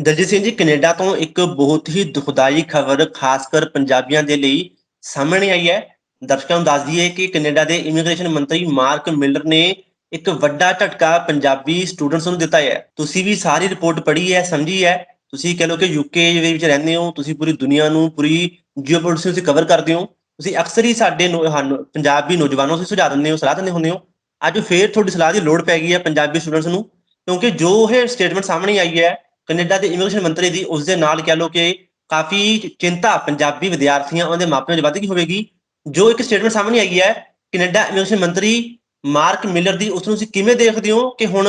Daljit Singh ji, Canada ਤੋਂ ਇੱਕ ਬਹੁਤ ਹੀ ਦੁਖਦਾਈ ਖਬਰ ਖਾਸ ਕਰ ਪੰਜਾਬੀਆਂ ਦੇ ਲਈ ਸਾਹਮਣੇ ਆਈ ਹੈ। ਦਰਸ਼ਕਾਂ ਨੂੰ ਦੱਸ ਦਈਏ ਕਿ ਕੈਨੇਡਾ ਦੇ ਇਮੀਗ੍ਰੇਸ਼ਨ ਮੰਤਰੀ ਮਾਰਕ ਮਿਲਰ ਨੇ ਇੱਕ ਵੱਡਾ ਝਟਕਾ ਪੰਜਾਬੀ ਸਟੂਡੈਂਟਸ ਨੂੰ ਦਿੱਤਾ ਹੈ। ਤੁਸੀਂ ਵੀ ਸਾਰੀ ਰਿਪੋਰਟ ਪੜ੍ਹੀ ਹੈ, ਸਮਝੀ ਹੈ। ਤੁਸੀਂ ਕਹ ਲਓ ਕਿ ਯੂਕੇ ਦੇ ਵਿੱਚ ਰਹਿੰਦੇ ਹੋ, ਤੁਸੀਂ ਪੂਰੀ ਦੁਨੀਆ ਨੂੰ ਪੂਰੀ ਜੀਓਪੋਲਿਟਿਕਸ ਨੂੰ ਕਵਰ ਕਰਦੇ ਹੋ। ਤੁਸੀਂ ਅਕਸਰ ਹੀ ਸਾਡੇ ਨੌ- ਸਾਨੂੰ ਪੰਜਾਬੀ ਨੌਜਵਾਨਾਂ ਨੂੰ ਸੁਝਾਅ ਦਿੰਦੇ ਹੋ, ਸਲਾਹ ਦਿੰਦੇ ਹੁੰਦੇ ਹੋ। ਅੱਜ ਫੇਰ ਤੁਹਾਡੀ ਸਲਾਹ ਦੀ ਲੋੜ ਪੈ ਗਈ ਹੈ ਪੰਜਾਬੀ ਸਟੂਡੈਂਟਸ ਨੂੰ, ਕਿਉਂਕਿ ਜੋ ਇਹ ਸਟੇਟਮੈਂਟ ਸਾਹਮਣੇ ਆਈ ਹੈ ਕੈਨੇਡਾ ਦੇ ਇਮੀਗ੍ਰੇਸ਼ਨ ਮੰਤਰੀ ਦੀ ਉਸ ਦੇ ਨਾਲ ਕਹਿ ਲਓ ਕਿ ਕਾਫੀ ਚਿੰਤਾ ਪੰਜਾਬੀ ਵਿਦਿਆਰਥੀਆਂ ਉਹਦੇ ਮਾਪਿਆਂ 'ਚ ਵੱਧ ਗਈ ਹੋਵੇਗੀ। ਜੋ ਇੱਕ ਸਟੇਟਮੈਂਟ ਸਾਹਮਣੇ ਆਈ ਹੈ, ਕੈਨੇਡਾ ਇਮੀਗ੍ਰੇਸ਼ਨ ਮੰਤਰੀ ਮਾਰਕ ਮਿਲਰ ਦੀ ਉਸ ਨੂੰ ਤੁਸੀਂ ਕਿਵੇਂ ਦੇਖਦੇ ਹੋ ਕਿ ਹੁਣ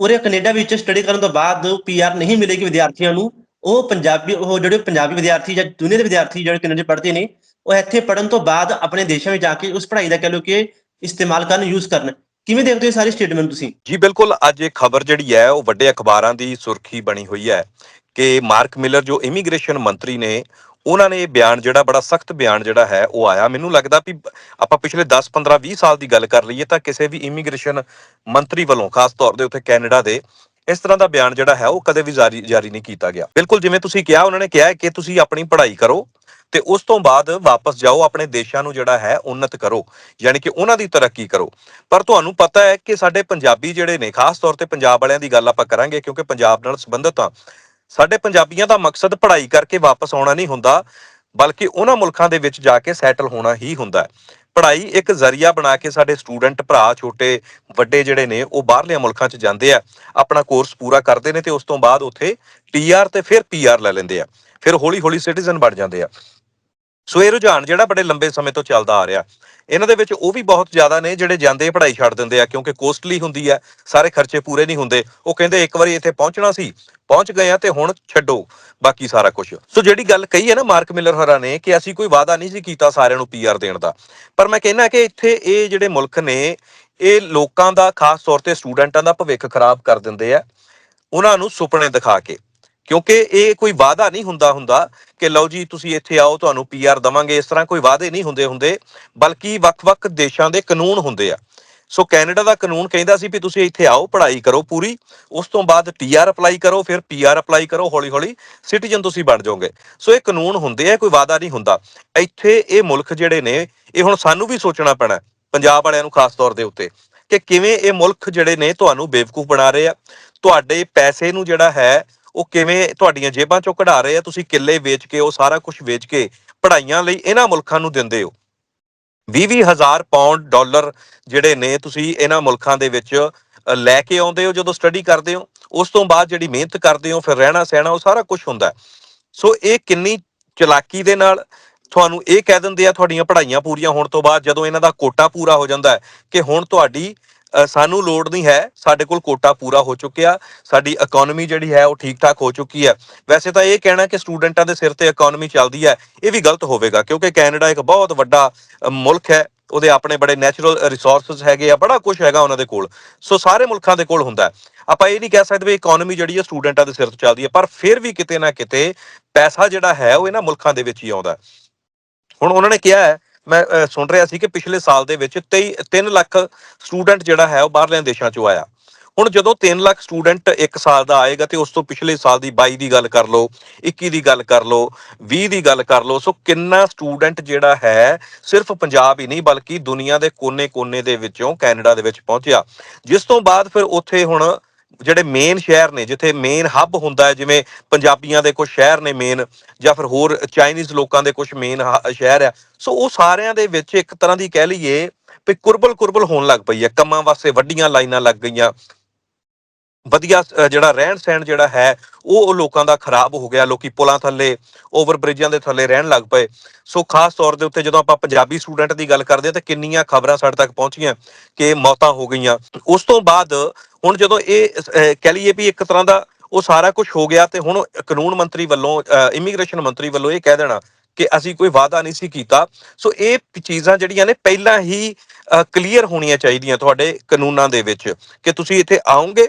ਉਰੇ ਕੈਨੇਡਾ ਵਿੱਚ ਸਟੱਡੀ ਕਰਨ ਤੋਂ ਬਾਅਦ ਪੀਆਰ ਨਹੀਂ ਮਿਲੇਗੀ ਵਿਦਿਆਰਥੀਆਂ ਨੂੰ? ਉਹ ਪੰਜਾਬੀ, ਉਹ ਜਿਹੜੇ ਪੰਜਾਬੀ ਵਿਦਿਆਰਥੀ ਜਾਂ ਦੁਨੀਆ ਦੇ ਵਿਦਿਆਰਥੀ ਜਿਹੜੇ ਕੈਨੇਡਾ ਪੜ੍ਹਦੇ ਨੇ, ਉਹ ਇੱਥੇ ਪੜ੍ਹਨ ਤੋਂ ਬਾਅਦ ਆਪਣੇ ਦੇਸ਼ਾਂ ਵਿੱਚ ਜਾ ਕੇ ਉਸ ਪੜ੍ਹਾਈ ਦਾ ਕਹਿ ਲਓ ਕਿ ਇਸਤੇਮਾਲ ਕਰਨ ਯੂਜ਼ ਕਰਨ। ਕਿਵੇਂ ਦੇਖਦੇ ਹੋ ਸਾਰੀ ਸਟੇਟਮੈਂਟ ਤੁਸੀਂ? ਜੀ ਬਿਲਕੁਲ, ਅੱਜ ਇਹ ਖਬਰ ਜਿਹੜੀ ਹੈ, ਉਹ ਵੱਡੇ ਅਖਬਾਰਾਂ ਦੀ ਸੁਰਖੀ ਬਣੀ ਹੋਈ ਹੈ ਕਿ ਮਾਰਕ ਮਿਲਰ, ਜੋ ਇਮੀਗ੍ਰੇਸ਼ਨ ਮੰਤਰੀ ਨੇ, ਉਹਨਾਂ ਨੇ ਇਹ ਬਿਆਨ ਜਿਹੜਾ, ਬੜਾ ਸਖਤ ਬਿਆਨ ਜਿਹੜਾ ਹੈ, ਉਹ ਆਇਆ। ਮੈਨੂੰ ਲੱਗਦਾ ਵੀ ਆਪਾਂ ਪਿਛਲੇ 10 15 20 ਸਾਲ ਦੀ ਗੱਲ ਕਰ ਲਈਏ ਤਾਂ ਕਿਸੇ ਵੀ ਇਮੀਗ੍ਰੇਸ਼ਨ ਮੰਤਰੀ ਵੱਲੋਂ, ਖਾਸ ਤੌਰ ਦੇ ਉੱਤੇ ਕੈਨੇਡਾ ਦੇ, ਇਸ ਤਰ੍ਹਾਂ ਦਾ ਬਿਆਨ ਜਿਹੜਾ ਹੈ, ਉਹ ਕਦੇ ਵੀ ਜਾਰੀ ਜਾਰੀ ਨਹੀਂ ਕੀਤਾ ਗਿਆ। ਬਿਲਕੁਲ ਜਿਵੇਂ ਤੁਸੀਂ ਕਿਹਾ, ਉਹਨਾਂ ਨੇ ਕਿਹਾ ਕਿ ਤੁਸੀਂ ਆਪਣੀ ਪੜ੍ਹਾਈ ਕਰੋ ਤੇ ਉਸ ਤੋਂ ਬਾਅਦ ਵਾਪਸ ਜਾਓ, ਆਪਣੇ ਦੇਸ਼ਾਂ ਨੂੰ ਜਿਹੜਾ ਹੈ ਉન્નਤ ਕਰੋ, ਯਾਨੀ ਕਿ ਉਹਨਾਂ ਦੀ ਤਰੱਕੀ ਕਰੋ। ਪਰ ਤੁਹਾਨੂੰ ਪਤਾ ਹੈ ਕਿ ਸਾਡੇ ਪੰਜਾਬੀ ਜਿਹੜੇ ਨੇ, ਖਾਸ ਤੌਰ ਤੇ ਪੰਜਾਬ ਵਾਲਿਆਂ ਦੀ ਗੱਲ ਆਪਾਂ ਕਰਾਂਗੇ, ਕਿਉਂਕਿ ਪੰਜਾਬ ਨਾਲ ਸੰਬੰਧਿਤ ਆ, ਸਾਡੇ ਪੰਜਾਬੀਆਂ ਦਾ ਮਕਸਦ ਪੜ੍ਹਾਈ ਕਰਕੇ ਵਾਪਸ ਆਉਣਾ ਨਹੀਂ ਹੁੰਦਾ, ਬਲਕਿ ਉਹਨਾਂ ਮੁਲਕਾਂ ਦੇ ਵਿੱਚ ਜਾ ਕੇ ਸੈਟਲ ਹੋਣਾ ਹੀ ਹੁੰਦਾ ਹੈ। ਪੜ੍ਹਾਈ ਇੱਕ ਜ਼ਰੀਆ ਬਣਾ ਕੇ ਸਾਡੇ ਸਟੂਡੈਂਟ ਭਰਾ, ਛੋਟੇ, ਵੱਡੇ ਜਿਹੜੇ ਨੇ, ਉਹ ਬਾਹਰਲੇ ਮੁਲਕਾਂ 'ਚ ਜਾਂਦੇ ਆ, ਆਪਣਾ ਕੋਰਸ ਪੂਰਾ ਕਰਦੇ ਨੇ ਤੇ ਉਸ ਤੋਂ ਬਾਅਦ ਉੱਥੇ ਟੀਆਰ ਤੇ ਫਿਰ ਪੀਆਰ ਲੈ ਲੈਂਦੇ ਆ। ਫਿਰ ਹੌਲੀ ਹੌਲੀ ਸਿਟੀਜ਼ਨ ਬਣ ਜਾਂਦੇ ਆ। ਸੋ ਇਹ ਰੁਝਾਨ ਜਿਹੜਾ ਬੜੇ ਲੰਬੇ ਸਮੇਂ ਤੋਂ ਚੱਲਦਾ ਆ ਰਿਹਾ। ਇਹਨਾਂ ਦੇ ਵਿੱਚ ਉਹ ਵੀ ਬਹੁਤ ਜ਼ਿਆਦਾ ਨੇ ਜਿਹੜੇ ਜਾਂਦੇ ਪੜ੍ਹਾਈ ਛੱਡ ਦਿੰਦੇ ਆ, ਕਿਉਂਕਿ ਕੋਸਟਲੀ ਹੁੰਦੀ ਹੈ ਸਾਰੇ ਖਰਚੇ ਪੂਰੇ ਨਹੀਂ ਹੁੰਦੇ। ਉਹ ਕਹਿੰਦੇ ਇੱਕ ਵਾਰੀ ਇੱਥੇ ਪਹੁੰਚਣਾ ਸੀ, ਪਹੁੰਚ ਗਏ ਆ ਤੇ ਹੁਣ ਛੱਡੋ, ਬਾਕੀ ਸਾਰਾ ਕੁਝ ਸੋ ਜਿਹੜੀ ਗੱਲ ਕਹੀ ਹੈ ਨਾ ਮਾਰਕ ਮਿਲਰ ਹੋਰਾਂ ਨੇ ਕਿ ਅਸੀਂ ਕੋਈ ਵਾਅਦਾ ਨਹੀਂ ਸੀ ਕੀਤਾ ਸਾਰਿਆਂ ਨੂੰ ਪੀਆਰ ਦੇਣ ਦਾ। ਪਰ ਮੈਂ ਕਹਿੰਦਾ ਕਿ ਇੱਥੇ ਇਹ ਜਿਹੜੇ ਮੁਲਕ ਨੇ, ਇਹ ਲੋਕਾਂ ਦਾ, ਖਾਸ ਤੌਰ ਤੇ ਸਟੂਡੈਂਟਾਂ ਦਾ ਭਵਿੱਖ ਖਰਾਬ ਕਰ ਦਿੰਦੇ ਆ। ਉਹਨਾਂ ਨੂੰ ਸੁਪਨੇ ਦਿਖਾ ਕੇ। ਕਿਉਂਕਿ ਇਹ ਕੋਈ ਵਾਅਦਾ ਨਹੀਂ ਹੁੰਦਾ ਹੁੰਦਾ ਕਿ ਲਓ ਜੀ ਤੁਸੀਂ ਇੱਥੇ ਆਓ, ਤੁਹਾਨੂੰ ਪੀਆਰ ਦਵਾਂਗੇ, ਇਸ ਤਰ੍ਹਾਂ ਕੋਈ ਵਾਅਦੇ ਨਹੀਂ ਹੁੰਦੇ ਹੁੰਦੇ ਬਲਕਿ ਵੱਖ-ਵੱਖ ਦੇਸ਼ਾਂ ਦੇ ਕਾਨੂੰਨ ਹੁੰਦੇ ਆ। ਸੋ ਕੈਨੇਡਾ ਦਾ ਕਾਨੂੰਨ ਕਹਿੰਦਾ ਸੀ ਵੀ ਤੁਸੀਂ ਇੱਥੇ ਆਓ, ਪੜ੍ਹਾਈ ਕਰੋ ਪੂਰੀ, ਉਸ ਤੋਂ ਬਾਅਦ ਟੀਆਰ ਅਪਲਾਈ ਕਰੋ, ਫਿਰ ਪੀਆਰ ਅਪਲਾਈ ਕਰੋ, ਹੌਲੀ-ਹੌਲੀ ਸਿਟੀਜ਼ਨ ਤੁਸੀਂ ਬਣ ਜਾਓਗੇ। ਸੋ ਇਹ ਕਾਨੂੰਨ ਹੁੰਦੇ ਆ ਕੋਈ ਵਾਅਦਾ ਨਹੀਂ ਹੁੰਦਾ। ਇੱਥੇ ਇਹ ਮੁਲਕ ਜਿਹੜੇ ਨੇ, ਇਹ ਹੁਣ ਸਾਨੂੰ ਵੀ ਸੋਚਣਾ ਪੈਣਾ ਪੰਜਾਬ ਵਾਲਿਆਂ ਨੂੰ ਖਾਸ ਤੌਰ ਦੇ ਉੱਤੇ ਕਿ ਕਿਵੇਂ ਇਹ ਮੁਲਕ ਜਿਹੜੇ ਨੇ ਤੁਹਾਨੂੰ ਬੇਵਕੂਫ ਬਣਾ ਰਹੇ ਆ। ਤੁਹਾਡੇ ਪੈਸੇ ਨੂੰ ਜਿਹੜਾ ਹੈ ਉਹ ਕਿਵੇਂ ਤੁਹਾਡੀਆਂ ਜੇਬਾਂ ਚੋਂ ਕਢਾ ਰਹੇ ਆ? ਤੁਸੀਂ ਕਿੱਲੇ ਵੇਚ ਕੇ, ਉਹ ਸਾਰਾ ਕੁਝ ਵੇਚ ਕੇ ਪੜ੍ਹਾਈਆਂ ਲਈ ਇਹਨਾਂ ਮੁਲਕਾਂ ਨੂੰ ਦਿੰਦੇ ਹੋ। 20 ਹਜ਼ਾਰ ਪਾਉਂਡ ਡਾਲਰ ਜਿਹੜੇ ਨੇ, ਤੁਸੀਂ ਇਹਨਾਂ ਮੁਲਕਾਂ ਦੇ ਵਿੱਚ ਲੈ ਕੇ ਆਉਂਦੇ ਹੋ ਜਦੋਂ ਸਟੱਡੀ ਕਰਦੇ ਹੋ। ਉਸ ਤੋਂ ਬਾਅਦ ਜਿਹੜੀ ਮਿਹਨਤ ਕਰਦੇ ਹੋ, ਫਿਰ ਰਹਿਣਾ ਸਹਿਣਾ ਉਹ ਸਾਰਾ ਕੁਝ ਹੁੰਦਾ ਸੋ ਇਹ ਕਿੰਨੀ ਚਲਾਕੀ ਦੇ ਨਾਲ ਤੁਹਾਨੂੰ ਇਹ ਕਹਿ ਦਿੰਦੇ ਆ, ਤੁਹਾਡੀਆਂ ਪੜ੍ਹਾਈਆਂ ਪੂਰੀਆਂ ਹੋਣ ਤੋਂ ਬਾਅਦ ਜਦੋਂ ਇਹਨਾਂ ਦਾ ਕੋਟਾ ਪੂਰਾ ਹੋ ਜਾਂਦਾ ਹੈ ਕਿ ਹੁਣ ਤੁਹਾਡੀ ਸਾਨੂੰ ਲੋੜ ਨਹੀਂ ਹੈ। ਸਾਡੇ ਕੋਲ ਕੋਟਾ ਪੂਰਾ ਹੋ ਚੁੱਕਿਆ। ਸਾਡੀ ਇਕਨੋਮੀ ਜਿਹੜੀ ਹੈ, ਉਹ ਠੀਕ ਠਾਕ ਹੋ ਚੁੱਕੀ ਹੈ। ਵੈਸੇ ਤਾਂ ਇਹ ਕਹਿਣਾ ਕਿ ਸਟੂਡੈਂਟਾਂ ਦੇ ਸਿਰ ਤੇ ਇਕਨੋਮੀ ਚੱਲਦੀ ਹੈ, ਇਹ ਵੀ ਗਲਤ ਹੋਵੇਗਾ, ਕਿਉਂਕਿ ਕੈਨੇਡਾ ਇੱਕ ਬਹੁਤ ਵੱਡਾ ਮੁਲਕ ਹੈ। ਉਹਦੇ ਆਪਣੇ ਬੜੇ ਨੈਚੁਰਲ ਰਿਸੋਰਸਸ ਹੈਗੇ ਆ, ਬੜਾ ਕੁਝ ਹੈਗਾ ਉਹਨਾਂ ਦੇ ਕੋਲ। ਸੋ ਸਾਰੇ ਮੁਲਕਾਂ ਦੇ ਕੋਲ ਹੁੰਦਾ ਆਪਾਂ ਇਹ ਨਹੀਂ ਕਹਿ ਸਕਦੇ ਵੀ ਇਕਨੋਮੀ ਜਿਹੜੀ ਹੈ, ਸਟੂਡੈਂਟਾਂ ਦੇ ਸਿਰ ਤੋਂ ਚੱਲਦੀ ਹੈ, ਪਰ ਫਿਰ ਵੀ ਕਿਤੇ ਨਾ ਕਿਤੇ ਪੈਸਾ ਜਿਹੜਾ ਹੈ, ਉਹ ਇਹਨਾਂ ਮੁਲਕਾਂ ਦੇ ਵਿੱਚ ਹੀ ਆਉਂਦਾ ਹੁਣ ਉਹਨਾਂ ਨੇ ਕਿਹਾ ਹੈ ਮੈਂ ਸੁਣ ਰਿਹਾ ਸੀ ਕਿ ਪਿਛਲੇ ਸਾਲ ਦੇ ਵਿੱਚ 23 3 ਲੱਖ ਸਟੂਡੈਂਟ ਜਿਹੜਾ ਹੈ ਉਹ ਬਾਹਰਲੇ ਦੇਸ਼ਾਂ ਚੋਂ ਆਇਆ। ਹੁਣ ਜਦੋਂ 3 ਲੱਖ ਸਟੂਡੈਂਟ ਇੱਕ ਸਾਲ ਦਾ ਆਏਗਾ ਤੇ ਉਸ ਤੋਂ ਪਿਛਲੇ ਸਾਲ ਦੀ 22 ਦੀ ਗੱਲ ਕਰ ਲਓ 21 ਦੀ ਗੱਲ ਕਰ ਲਓ 20 ਦੀ ਗੱਲ ਕਰ ਲਓ, ਸੋ ਕਿੰਨਾ ਸਟੂਡੈਂਟ ਜਿਹੜਾ ਹੈ ਸਿਰਫ ਪੰਜਾਬ ਹੀ ਨਹੀਂ ਬਲਕਿ ਦੁਨੀਆ ਦੇ ਕੋਨੇ-ਕੋਨੇ ਦੇ ਵਿੱਚੋਂ ਕੈਨੇਡਾ ਦੇ ਵਿੱਚ ਪਹੁੰਚਿਆ। ਜਿਸ ਤੋਂ ਬਾਅਦ ਫਿਰ ਉੱਥੇ ਹੁਣ ਜਿਹੜੇ ਮੇਨ ਸ਼ਹਿਰ ਨੇ, ਜਿੱਥੇ ਮੇਨ ਹੱਬ ਹੁੰਦਾ ਹੈ, ਜਿਵੇਂ ਪੰਜਾਬੀਆਂ ਦੇ ਕੁਝ ਸ਼ਹਿਰ ਨੇ ਮੇਨ ਜਾਂ ਫਿਰ ਹੋਰ ਚਾਈਨੀਜ਼ ਲੋਕਾਂ ਦੇ ਕੁਝ ਮੇਨ ਸ਼ਹਿਰ ਆ ਸੋ ਉਹ ਸਾਰਿਆਂ ਦੇ ਵਿੱਚ ਇੱਕ ਤਰ੍ਹਾਂ ਦੀ ਕਹਿ ਲਈਏ ਵੀ ਕੁਰਬਲ ਕੁਰਬਲ ਹੋਣ ਲੱਗ ਪਈ ਹੈ। ਕੰਮਾਂ ਵਾਸਤੇ ਵੱਡੀਆਂ ਲਾਈਨਾਂ ਲੱਗ ਗਈਆਂ। ਵਧੀਆ ਜਿਹੜਾ ਰਹਿਣ ਸਹਿਣ ਜਿਹੜਾ ਹੈ ਉਹ ਉਹ ਲੋਕਾਂ ਦਾ ਖਰਾਬ ਹੋ ਗਿਆ ਲੋਕੀ ਪੁਲਾਂ ਥੱਲੇ ਓਵਰ ਬ੍ਰਿਜਾਂ ਦੇ ਥੱਲੇ ਰਹਿਣ ਲੱਗ ਪਏ। ਸੋ ਖਾਸ ਤੌਰ ਦੇ ਉੱਤੇ ਜਦੋਂ ਆਪਾਂ ਪੰਜਾਬੀ ਸਟੂਡੈਂਟ ਦੀ ਗੱਲ ਕਰਦੇ ਹਾਂ ਤਾਂ ਕਿੰਨੀਆਂ ਖਬਰਾਂ ਸਾਡੇ ਤੱਕ ਪਹੁੰਚੀਆਂ ਕਿ ਮੌਤਾਂ ਹੋ ਗਈਆਂ। ਉਸ ਤੋਂ ਬਾਅਦ ਹੁਣ ਜਦੋਂ ਇਹ ਅ, ਕਹਿ ਲਈਏ ਵੀ ਇੱਕ ਤਰ੍ਹਾਂ ਦਾ ਉਹ ਸਾਰਾ ਕੁਝ ਹੋ ਗਿਆ ਤੇ ਹੁਣ ਕਾਨੂੰਨ ਮੰਤਰੀ ਵੱਲੋਂ ਇਮੀਗ੍ਰੇਸ਼ਨ ਮੰਤਰੀ ਵੱਲੋਂ ਇਹ ਕਹਿ ਦੇਣਾ ਕਿ ਅਸੀਂ ਕੋਈ ਵਾਅਦਾ ਨਹੀਂ ਸੀ ਕੀਤਾ। ਸੋ ਇਹ ਚੀਜ਼ਾਂ ਜਿਹੜੀਆਂ ਨੇ ਪਹਿਲਾਂ ਹੀ ਕਲੀਅਰ ਹੋਣੀਆਂ ਚਾਹੀਦੀਆਂ ਤੁਹਾਡੇ ਕਾਨੂੰਨਾਂ ਦੇ ਵਿੱਚ ਕਿ ਤੁਸੀਂ ਇੱਥੇ ਆਓਗੇ।